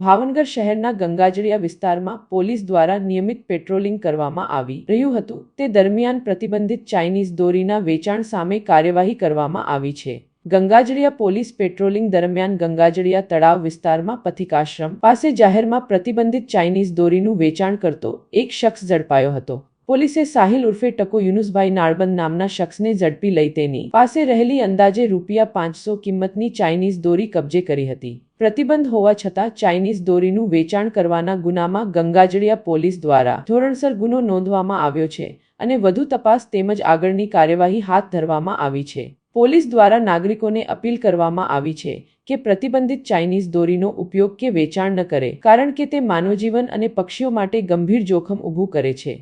ભાવનગર શહેરના ગંગાજળિયા વિસ્તારમાં પોલીસ દ્વારા નિયમિત પેટ્રોલિંગ કરવામાં આવી રહ્યું હતું. તે દરમિયાન પ્રતિબંધિત ચાઇનીઝ દોરીના વેચાણ સામે કાર્યવાહી કરવામાં આવી છે. ગંગાજળિયા પોલીસ પેટ્રોલિંગ દરમિયાન ગંગાજળિયા તળાવ વિસ્તારમાં પથિકાશ્રમ પાસે જાહેરમાં પ્રતિબંધિત ચાઇનીઝ દોરીનું વેચાણ કરતો એક શખ્સ ઝડપાયો હતો. પોલીસે સાહિલ ઉર્ફે ટકો યુનુસભાઈ નાળબંદ નામના શખ્સને ઝડપી લઈ તેની પાસે રહેલી અંદાજે રૂપિયા પાંચસો કિંમતની ચાઇનીઝ દોરી કબજે કરી હતી. પ્રતિબંધ હોવા છતાં ચાઇનીઝ દોરીનું વેચાણ કરવાના ગુનામાં ગંગાજળિયા પોલીસ દ્વારા ધોરણસર ગુનો નોંધવામાં આવ્યો છે અને વધુ તપાસ તેમજ આગળની કાર્યવાહી હાથ ધરવામાં આવી છે. પોલીસ દ્વારા નાગરિકોને અપીલ કરવામાં આવી છે કે પ્રતિબંધિત ચાઇનીઝ દોરીનો ઉપયોગ કે વેચાણ ન કરે, કારણ કે તે માનવજીવન અને પક્ષીઓ માટે ગંભીર જોખમ ઊભું કરે છે.